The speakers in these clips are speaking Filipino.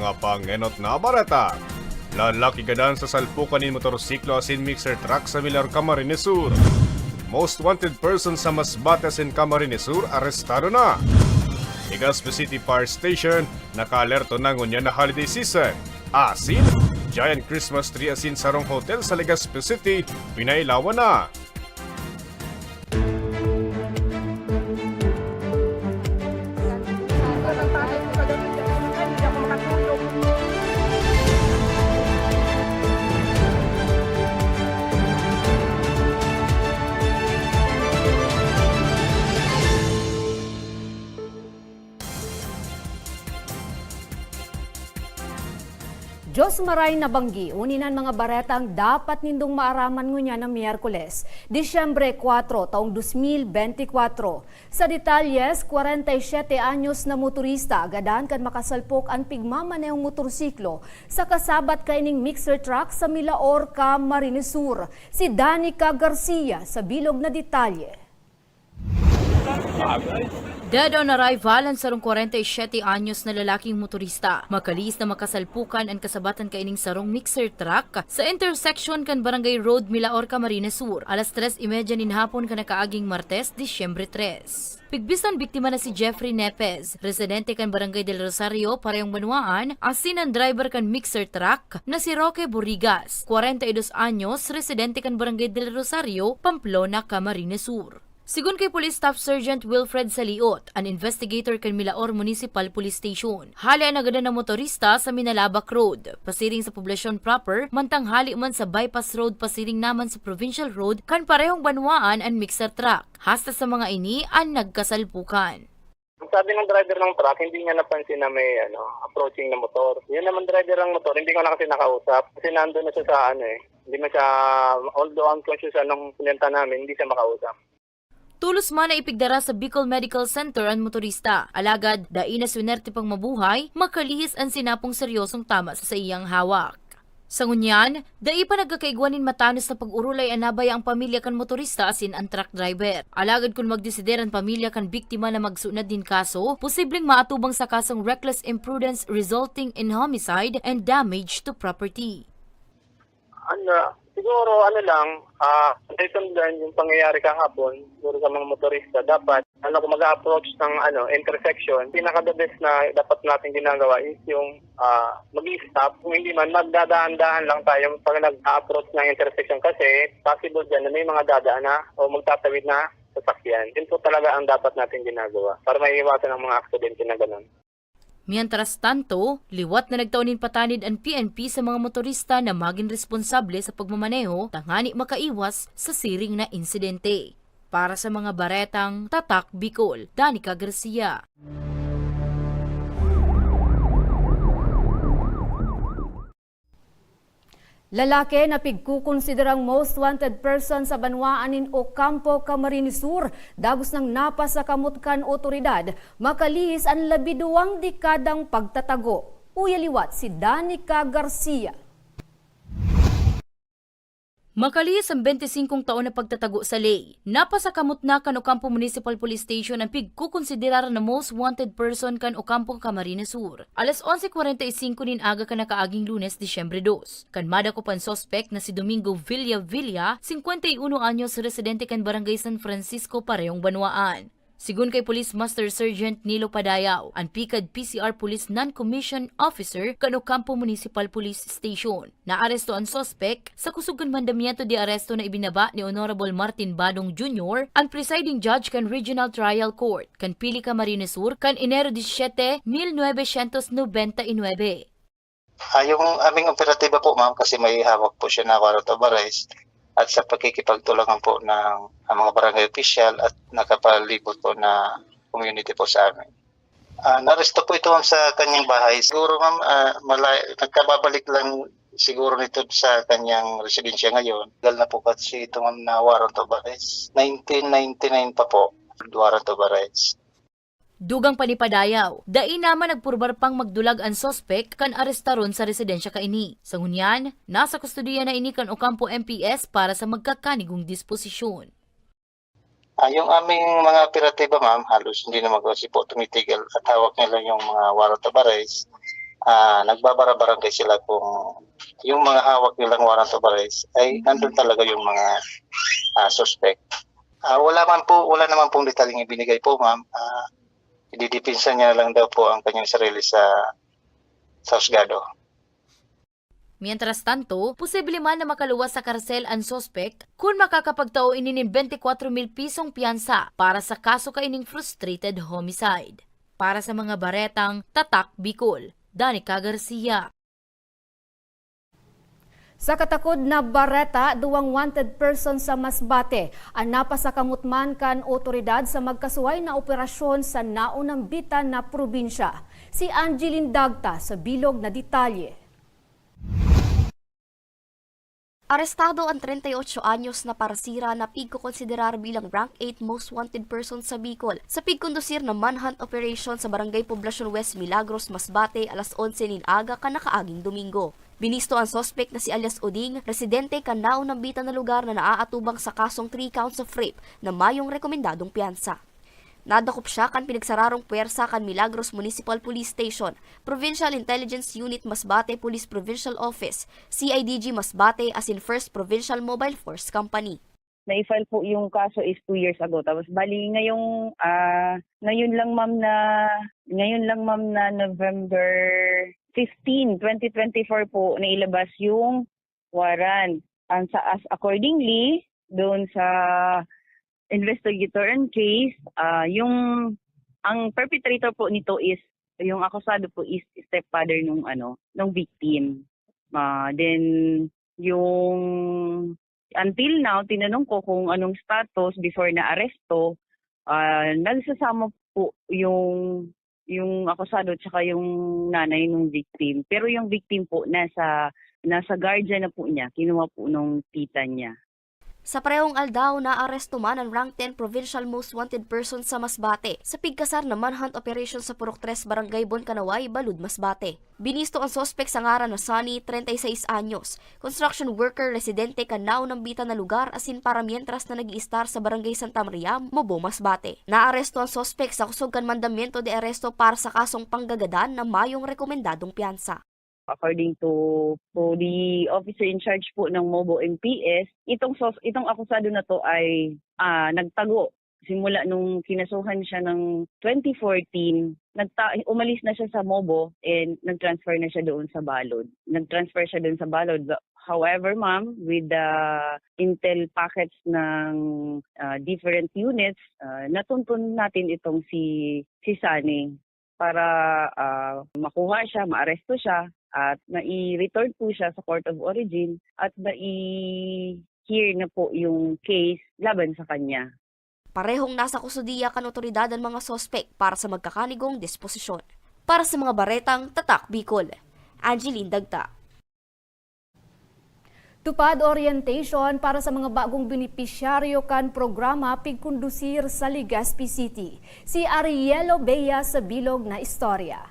mga pangenot na barata. Lalaki gadan sa salpukan ni motorsiklo asin mixer truck sa Villar Camarines Sur. Most wanted person sa Masbates in Camarines Sur arestado na. Legazpi City Fire Station, naka-alerto na ngunya na holiday season. Asin, giant Christmas tree asin sarong hotel sa Legazpi City, pinailawan na. Diyos maray na banggi, uninan mga baretang dapat nindong maaraman ngunya na Miyerkules, Disyembre 4, taong 2024. Sa detalyes, 47 anyos na motorista agadan kan makasalpok ang pigmamanehong motorsiklo sa kasabat kaining mixer truck sa Milaorca, Marinesur. Si Danica Garcia sa bilog na detalye. Dead on arrival ang sarong 47 anyos na lalaking motorista. Makalis na makasalpukan ang kasabatan kaining sarong mixer truck sa intersection kan Barangay Road Milaorca Marines Sur. Alas 3.30 nin hapon ka nakaaging Martes, Disyembre 3. Pigbisan biktima na si Jeffrey Nepes, residente kan Barangay del Rosario, parehong Banwaan, asin ang driver kan mixer truck na si Roque Burigas, 42 anyos, residente kan Barangay del Rosario, Pamplona, Camarines Sur. Sigun kay Police Staff Sergeant Wilfred Saliot, an investigator kan Milaor Municipal Police Station. Hali ang nagada ng motorista sa Minalabak Road, pasiring sa poblasyon proper, mantang hali man sa bypass road pasiring naman sa Provincial Road kan parehong banwaan ang mixer truck. Hasta sa mga ini ang nagkasalpukan. Sabi ng driver ng truck, hindi niya napansin na may ano, approaching na motor. Yun naman driver ng motor, hindi ko na kasi nakausap. Kasi nandun na siya sa ano eh. Hindi na siya, although unconscious anong pinenta namin, hindi siya makausap. Tulos man na ipigdara sa Bicol Medical Center ang motorista. Alagad, dai na swinerte pang mabuhay, makalihis ang sinapong seryosong tama sa iyang hawak. Sa ngunyan, dai pa nagkakaigwanin matanos na pag-urulay anabay ang pamilya kan motorista asin ang truck driver. Alagad kung magdesider ang pamilya kan biktima na magsunod din kaso, posibleng maatubang sa kasong reckless imprudence resulting in homicide and damage to property. Ano, siguro ano lang, ah, lesson learned yung pangyayari kahapon, siguro sa mga motorista, dapat, ano, kung mag-approach ng ano, intersection, pinaka-the best na dapat natin ginagawa is yung ah, mag-stop. Kung hindi man, magdadaan-daan lang tayo pag nag-approach ng intersection kasi possible dyan na may mga dadaan na o magtatawid na sasakyan. Yun po talaga ang dapat natin ginagawa para maiiwasan ang mga aksidente na ganun. Mientras tanto, liwat na nagtaunin patanid ang PNP sa mga motorista na maging responsable sa pagmamaneho tangani makaiwas sa siring na insidente. Para sa mga baretang Tatak Bicol, Danica Garcia. Lalaki na pigkukonsiderang most wanted person sa Banwaan in Ocampo, Camarines Sur, dagos ng napa sa kamutkan otoridad, makalihis ang labiduwang dekadang pagtatago. Uyaliwat si Danica Garcia. Makalihis ang 25 taon na pagtatago sa lay. Napasa kamot na kan Ocampo Municipal Police Station ang pigkukonsiderar na most wanted person kan Ocampo Camarines Sur. Alas 11.45 nin aga ka nakaaging lunes, Disyembre 2. Kan mada ko pan sospek na si Domingo Villa Villa, 51 anyos residente kan Barangay San Francisco, Parehong Banwaan. Sigun kay Police Master Sergeant Nilo Padayaw, ang PICAD PCR Police Non-Commissioned Officer kan Ocampo Municipal Police Station. Naaresto ang sospek sa kusugan mandamiento di aresto na ibinaba ni Honorable Martin Badong Jr., ang presiding judge kan Regional Trial Court, kan Pili Camarines Sur, kan Enero 17, 1999. Ah, yung aming operatiba po ma'am kasi may hawak po siya na warrant of arrest at sa pagkikipagtulungan po ng ang mga barangay official at nakapalibot po na community po sa amin. Ah, naresto po ito sa kanyang bahay. Siguro ma'am, ah, malay- nagkababalik lang siguro nito sa kanyang residensya ngayon. Dahil na po kasi ito ma'am na warrant of arrest. 1999 pa po, warrant of. Dugang panipadayaw, dai naman nagpurbar pang magdulag ang sospek kan arestaron sa residensya kaini. Sa ngunyan, nasa kustudiya na ini kan Ocampo MPS para sa magkakanigong disposisyon. Ah, yung aming mga operatiba ma'am, halos hindi naman kasi po tumitigil at hawak nila yung mga warrant of arrest. ah nagbabara-barangay sila kung yung mga hawak nilang warrant of arrest ay nandun talaga yung mga ah, suspect. Ah, wala man po, wala naman pong detalyeng ibinigay po, ma'am. Ah, ididipinsa niya lang daw po ang kanyang sarili sa sa husgado. Mientras tanto, posible man na makaluwas sa karsel ang suspect kung makakapagtao ini ng 24 mil pisong piyansa para sa kaso kaining frustrated homicide. Para sa mga baretang Tatak Bicol, Danica Garcia. Sa katakod na bareta, duwang wanted person sa Masbate ang napasakamutman kan otoridad sa magkasuway na operasyon sa naunang bitan na probinsya. Si Angeline Dagta sa bilog na detalye. Arestado ang 38 anyos na parasira na pig konsiderar bilang rank 8 most wanted person sa Bicol sa pigkondusir na manhunt operation sa Barangay Poblacion West Milagros, Masbate alas 11 nin aga kanakaaging Domingo. Binisto ang sospek na si alias Oding, residente kanao ng bitan na lugar na naaatubang sa kasong 3 counts of rape na mayong rekomendadong piyansa. Nadakop siya kan pinagsararong puwersa kan Milagros Municipal Police Station, Provincial Intelligence Unit Masbate Police Provincial Office, CIDG Masbate as in First Provincial Mobile Force Company. na-file po yung kaso is two years ago. Tapos bali ngayong ah ngayon lang ma'am na ngayon lang ma'am na November 15, 2024 po nailabas yung warrant. And sa as accordingly doon sa investigator and case, ah yung ang perpetrator po nito is yung akusado po is stepfather nung ano, nung victim. Ah then yung until now, tinanong ko kung anong status before na aresto, ah nagsasama po yung yung akusado at saka yung nanay ng victim. Pero yung victim po nasa nasa guardian na po niya, kinuha po nung tita niya. Sa parehong aldaw na aresto man ang rank 10 provincial most wanted person sa Masbate sa pigkasar na manhunt operation sa Purok 3 Barangay Boncanaway, Balud, Masbate. Binisto ang sospek sa ngaran na Sunny, 36 anyos, construction worker residente kanao ng bita na lugar asin para mientras na nag star sa Barangay Santa Maria, Mobo, Masbate. Naaresto ang sospek sa kusog kan mandamiento de aresto para sa kasong panggagadan na mayong rekomendadong piyansa according to to the officer in charge po ng Mobo MPS, itong sos, itong akusado na to ay ah, nagtago simula nung kinasuhan siya ng 2014, nagta umalis na siya sa Mobo and nag-transfer na siya doon sa Balod. Nag-transfer siya doon sa Balod. However, ma'am, with the intel packets ng ah, different units, ah, natuntun natin itong si si Sunny para ah, makuha siya, maaresto siya, at nai-return po siya sa Court of Origin at nai-hear na po yung case laban sa kanya. Parehong nasa kusudiya kan otoridad ang mga sospek para sa magkakanigong disposisyon. Para sa mga baretang Tatak Bicol, Angeline Dagta. Tupad orientation para sa mga bagong benepisyaryo kan programa pigkondusir sa Legazpi City. Si Arielo Bea sa bilog na istorya.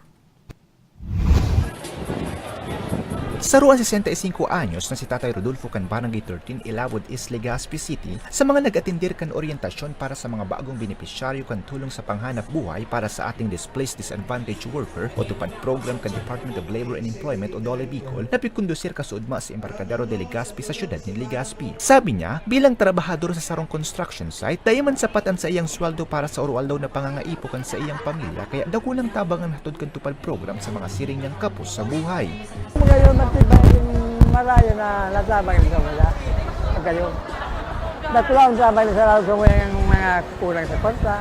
Sa ruang 65 anyos na si Tatay Rodolfo kan Barangay 13 Ilawod East Legazpi City sa mga nag-atindir kan orientasyon para sa mga bagong benepisyaryo kan tulong sa panghanap buhay para sa ating displaced disadvantaged worker o tupad program kan Department of Labor and Employment o DOLE Bicol na pikundusir kasudma sa Embarcadero de Legazpi sa syudad ni Legazpi. Sabi niya, bilang trabahador sa sarong construction site, dayo man sapatan sa iyang sweldo para sa urwaldaw na pangangaipo kan sa iyang pamilya kaya dakulang tabang ang hatod kan tupad program sa mga siring niyang kapos sa buhay. Ngayon matibay yung maraya na natabang sa wala. Ang kayo. Natulang ang sabay sa lalo sa mga kulang sa kwarta.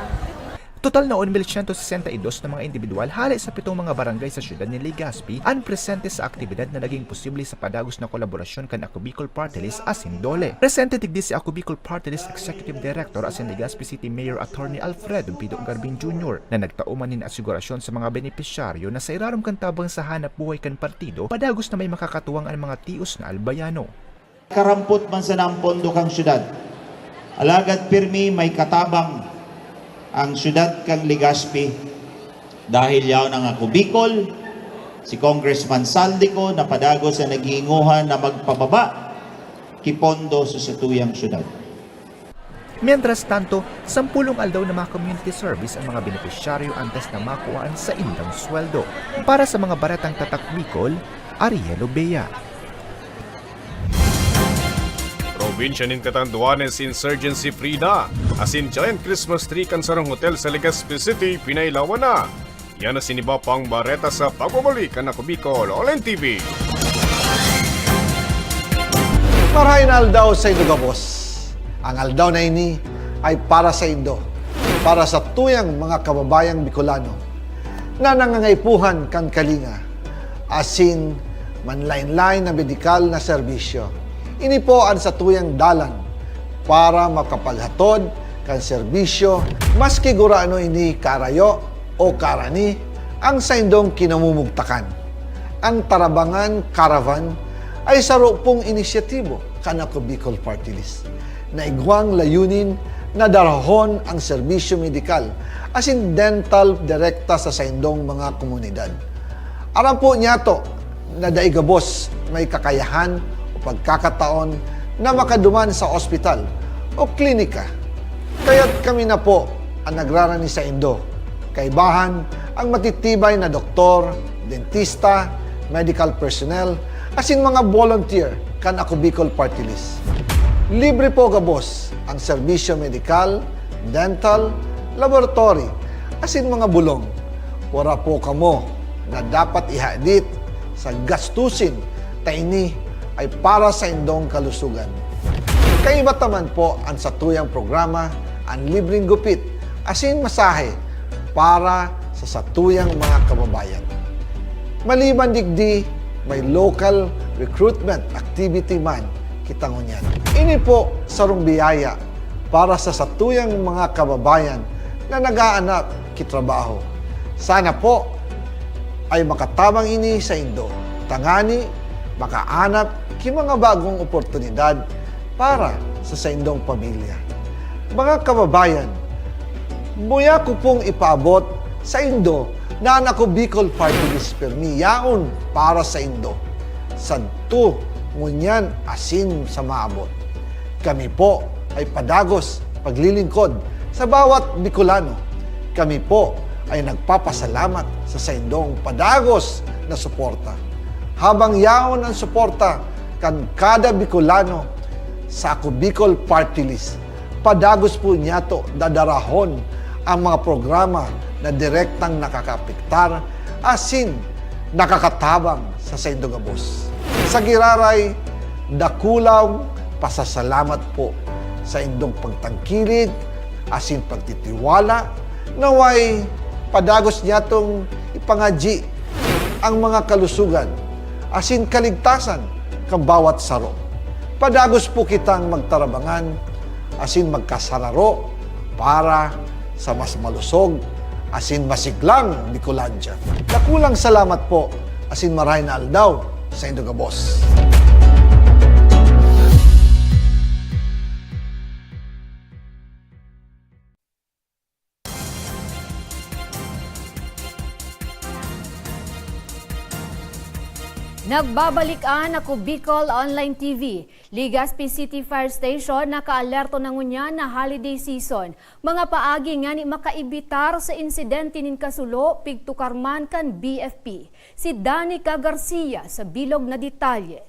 Total na 1,162 na mga individual hali sa pitong mga barangay sa siyudad ni Legazpi ang presente sa aktibidad na naging posible sa padagos na kolaborasyon kan Ako Bicol Party List as in Dole. Presente tigdi si Ako Bicol Executive Director as in Legazpi City Mayor Attorney Alfredo Pido Garbin Jr. na nagtauman nin asigurasyon sa mga benepisyaryo na sa irarom kan tabang sa hanap buhay kan partido padagos na may makakatuwang ang mga tios na albayano. karampot man sa nampondo kang syudad. Alagad pirmi may katabang ang syudad kang Legazpi dahil yaw ng ako Bicol, si Congressman Saldico na padagos sa naghihinguhan na magpababa kipondo sa satuyang syudad. Mientras tanto, sampulong aldaw na mga community service ang mga benepisyaryo antes na makuhaan sa indang sweldo. Para sa mga baratang tatak Bicol, Ariel Obeya. Probinsya nin Catanduanes Insurgency Free na. Asin giant Christmas tree kan sarang hotel sa Legazpi City, pinailawan na. Yan na siniba pang bareta sa pagbabalik na Bicol, Olen TV. Marahin aldaw sa Indo boss. Ang aldaw na ini ay para sa Indo, para sa tuyang mga kababayang Bicolano na nangangaipuhan kan kalinga, asin manlain-lain na medikal na serbisyo. Ini po ang sa tuyang dalan para makapalhatod kan serbisyo maski gurano ini karayo o karani ang sa indong kinamumugtakan. Ang Tarabangan Caravan ay saro pong inisyatibo kanako Bicol Party List na igwang layunin na darahon ang serbisyo medikal as in dental direkta sa saindong mga komunidad. Aram po niya to na daigabos may kakayahan pagkakataon na makaduman sa ospital o klinika. Kaya't kami na po ang nagrarani sa Indo. Kaibahan ang matitibay na doktor, dentista, medical personnel, asin mga volunteer kan ako Bicol Party List. Libre po gabos ang serbisyo medikal, dental, laboratory, asin mga bulong. Wala po kamo na dapat ihadit sa gastusin taini ay para sa indong kalusugan. Kaiba taman po ang sa tuyang programa ang libreng gupit asin masahe para sa satuyang mga kababayan. Maliban digdi, may local recruitment activity man kita ngunyan. Ini po sarong biyaya para sa satuyang mga kababayan na nag-aanap kitrabaho. Sana po ay makatabang ini sa Indo. Tangani, makaanap ki mga bagong oportunidad para sa sa indong pamilya. Mga kababayan, Buya ko pong ipaabot sa Indo na anak ko Bicol Party List Permi yaon para sa Indo. Santo, ngunyan asin sa maabot. Kami po ay padagos paglilingkod sa bawat Bicolano. Kami po ay nagpapasalamat sa saindong padagos na suporta. Habang yaon ang suporta kan kada Bicolano sa ako Bicol Party List, padagos po niya to dadarahon ang mga programa na direktang nakakapiktar asin nakakatabang sa Saindogabos. Sa Giraray, dakulaw pasasalamat po sa indong pagtangkilig asin pagtitiwala naway padagos niya tong ipangaji ang mga kalusugan asin kaligtasan kang bawat saro. Padagos po kitang magtarabangan asin magkasararo para sa mas malusog asin masiglang Bicolandia. Nakulang salamat po asin maray na aldaw sa Indogabos. Nagbabalikan ako Bicol Online TV. Ligaspi City Fire Station nakaalerto na ngunya na holiday season. Mga paagi nga ni makaibitar sa insidente nin kasulo pigtukarman kan BFP. Si Danica Garcia sa bilog na detalye.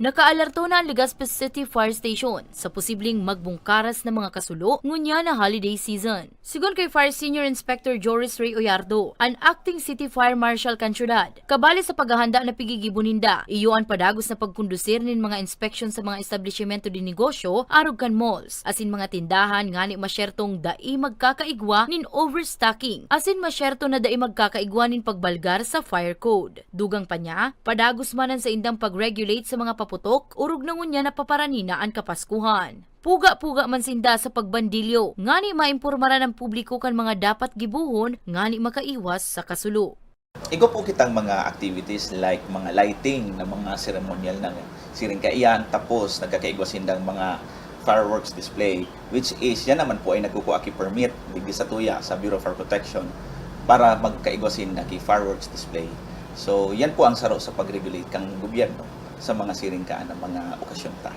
Nakaalerto na ang Legazpi City Fire Station sa posibleng magbungkaras ng mga kasulo ngunya na holiday season. Sigon kay Fire Senior Inspector Joris Ray Oyardo, ang acting City Fire Marshal kan syudad, kabali sa paghahanda na pigigibuninda, iyo ang padagos na pagkundusir nin mga inspection sa mga establishmento di negosyo, arog kan malls, asin mga tindahan ngani masyertong dai magkakaigwa nin overstocking, asin masyerto na dai magkakaigwa nin pagbalgar sa fire code. Dugang pa niya, padagos manan sa indang pag-regulate sa mga paputok, urog na ngunya na paparanina ang kapaskuhan. Puga-puga man sinda sa pagbandilyo, ngani maimpurmara ng publiko kan mga dapat gibuhon, ngani makaiwas sa kasulo. Igo po kitang mga activities like mga lighting na mga ceremonial ng siringkaiyan tapos nagkakaigwasin ng mga fireworks display which is yan naman po ay nagkukuha ki permit digdi sa tuya sa Bureau of Fire Protection para magkaigwasin na fireworks display. So yan po ang saro sa pag-regulate kang gobyerno sa mga siringkaan ng mga okasyon ta.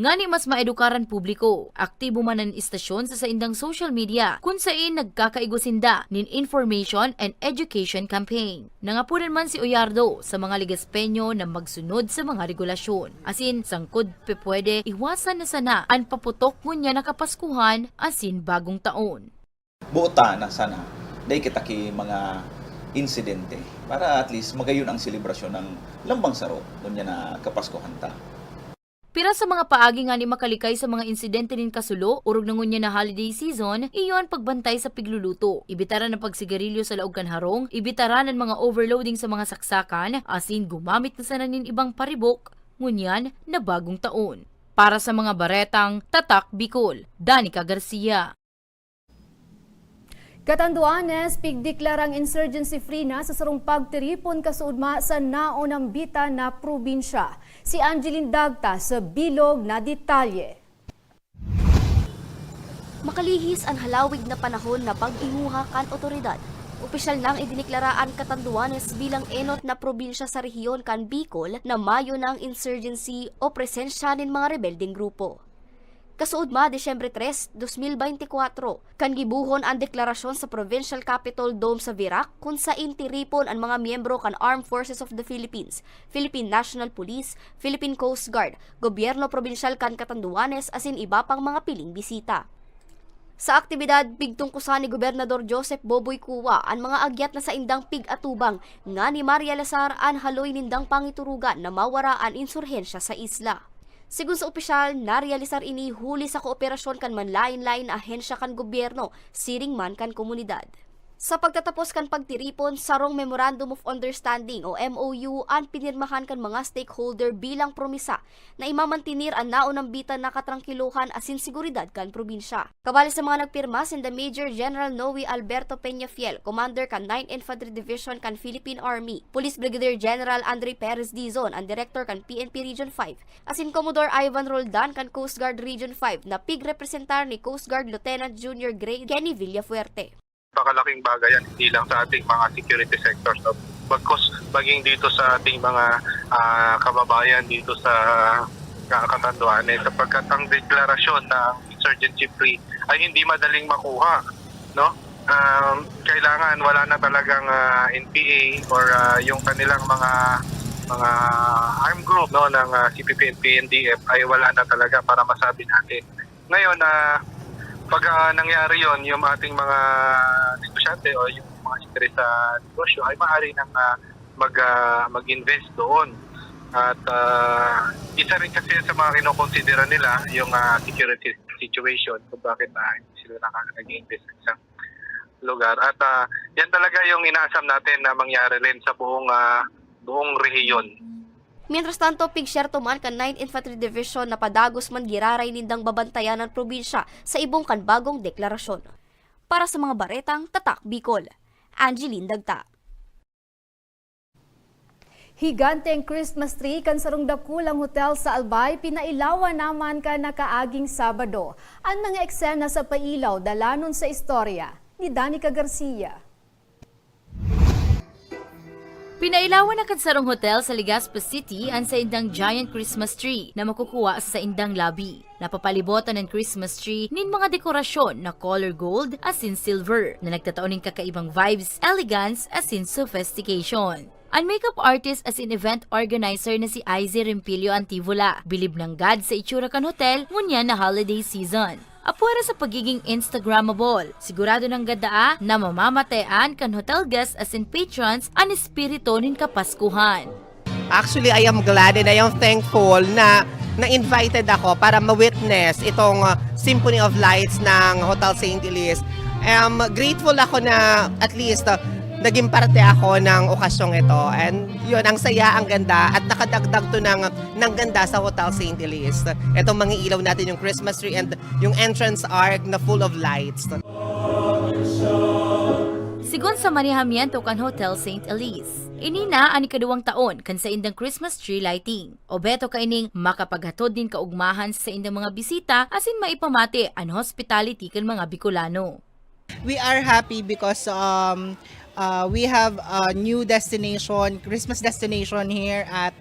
Ngani mas maedukaran publiko, aktibo man ang istasyon sa saindang social media kung saan nagkakaigusinda nin information and education campaign. Nangapunan man si Oyardo sa mga ligaspenyo na magsunod sa mga regulasyon. Asin, sangkod pe pwede iwasan na sana ang paputok ngunya nakapaskuhan asin bagong taon. buota na sana dahil kita ki mga insidente para at least magayon ang selebrasyon ng lambang saro doon niya na kapaskuhan ta. Pira sa mga paagi nga ni makalikay sa mga insidente nin kasulo, urog na ngunya na holiday season, iyon pagbantay sa pigluluto. Ibitaran ng pagsigarilyo sa laog harong, ibitaran ng mga overloading sa mga saksakan, asin gumamit na sana nin ibang paribok, ngunyan na bagong taon. Para sa mga baretang, Tatak Bicol, Danica Garcia. Katanduanes, pigdeklarang insurgency free na sa sarong pagtiripon kasuudma sa naonang bita na probinsya. Si Angeline Dagta sa bilog na detalye. Makalihis ang halawig na panahon na pag-imuha kan otoridad. Opisyal nang idiniklaraan Katanduanes bilang enot na probinsya sa rehiyon kan Bicol na mayo ng insurgency o presensya ng mga rebelding grupo. Kasuod ma Desyembre 3, 2024, kan gibuhon ang deklarasyon sa Provincial Capitol Dome sa Virac kung sa intiripon ang mga miyembro kan Armed Forces of the Philippines, Philippine National Police, Philippine Coast Guard, Gobyerno Provincial kan Katanduanes asin iba pang mga piling bisita. Sa aktibidad, bigtong kusa ni Gobernador Joseph Boboy Kuwa ang mga agyat na sa indang pig-atubang nga ni Maria Lazar an haloy nindang pangiturugan na mawara ang insurhensya sa isla. Sigun sa opisyal, narealisar ini huli sa kooperasyon kan manlain-lain na ahensya kan gobyerno, siring man kan komunidad. Sa pagtatapos kan pagtiripon, sarong Memorandum of Understanding o MOU ang pinirmahan kan mga stakeholder bilang promisa na imamantinir ang naunang bitan na katrangkiluhan asin seguridad kan probinsya. Kabali sa mga nagpirma sin the Major General Noe Alberto Peñafiel, Commander kan 9th Infantry Division kan Philippine Army, Police Brigadier General Andre Perez Dizon, ang Director kan PNP Region 5, asin Commodore Ivan Roldan kan Coast Guard Region 5 na pig-representar ni Coast Guard Lieutenant Junior Grade Kenny Villafuerte. Napakalaking bagay yan, hindi lang sa ating mga security sectors. No? Bagkos maging dito sa ating mga ah, kababayan dito sa uh, Katanduanes sapagkat ang deklarasyon ng insurgency free ay hindi madaling makuha. No? Um, kailangan wala na talagang ah, NPA or ah, yung kanilang mga mga armed group no ng ah, CPP and PNDF ay wala na talaga para masabi natin. Ngayon na pag ah, nangyari yon yung ating mga negosyante o yung mga interes sa negosyo ay maaari nang ah, mag, ah, mag-invest doon. At ah, isa rin kasi sa mga kinokonsidera nila yung ah, security situation kung bakit ah, hindi sila nakaka nag-invest sa isang lugar. At ah, yan talaga yung inaasam natin na mangyari rin sa buong ah, buong rehiyon. Mientras tanto, pigsyerto man kan 9th Infantry Division na padagos man giraray nindang babantayan ng probinsya sa ibong kan bagong deklarasyon. Para sa mga baretang, Tatak Bicol. Angeline Dagta. Higanteng Christmas tree kan sarong dakulang hotel sa Albay pinailawan naman ka nakaaging Sabado. Ang mga eksena sa pailaw dalanon sa istorya ni Danica Garcia. Pinailawan na kansarong hotel sa Legazpi City ang sa indang giant Christmas tree na makukuha sa indang lobby. Napapalibotan ng Christmas tree nin mga dekorasyon na color gold as in silver na nagtataon ng kakaibang vibes, elegance as in sophistication. Ang makeup artist as in event organizer na si Izzy Rempilio Antivola, bilib ng God sa itsura kan hotel ngunya na holiday season. Apwera sa pagiging Instagrammable, sigurado ng gadaa na mamamatean kan hotel guests as in patrons ang espiritu nin kapaskuhan. Actually, I am glad and I am thankful na na-invited ako para ma-witness itong uh, Symphony of Lights ng Hotel St. Elise. I'm grateful ako na at least uh, naging parte ako ng okasyong ito. And yun, ang saya, ang ganda, at nakadagdag to ng, ng ganda sa Hotel St. Elise. Itong mga ilaw natin, yung Christmas tree and yung entrance arc na full of lights. Sigon sa manihamiento kan Hotel St. Elise. Inina ang ikaduwang taon kan sa indang Christmas tree lighting. O beto ka ining makapaghatod din kaugmahan sa indang mga bisita asin maipamati ang hospitality kan mga Bicolano. we are happy because um, uh, we have a new destination, Christmas destination here at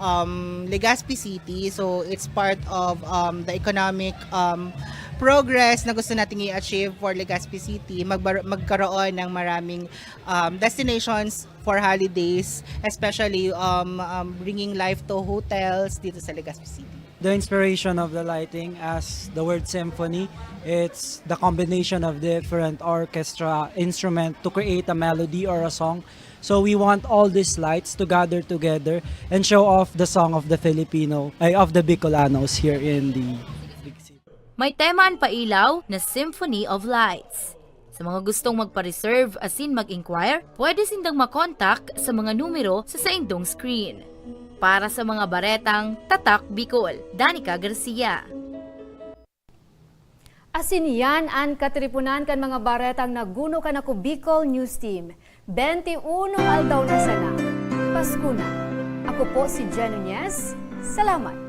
um, Legazpi City. So it's part of um, the economic um, progress na gusto nating i-achieve for Legazpi City. Magbar- magkaroon ng maraming um, destinations for holidays, especially um, um, bringing life to hotels dito sa Legazpi City. The inspiration of the lighting as the word symphony, it's the combination of different orchestra instrument to create a melody or a song. So we want all these lights to gather together and show off the song of the Filipino, ay, of the Bicolanos here in the. May tema ang pailaw na Symphony of Lights. Sa mga gustong magpa-reserve asin mag-inquire, pwede sindang makontak sa mga numero sa saindong screen. Para sa mga baretang Tatak Bicol, Danica Garcia. Asin yan ang katripunan kan mga baretang naguno ka na ko Bicol News Team. 21 aldaw na sana. Pasko na. Ako po si Jen Nunez. Salamat.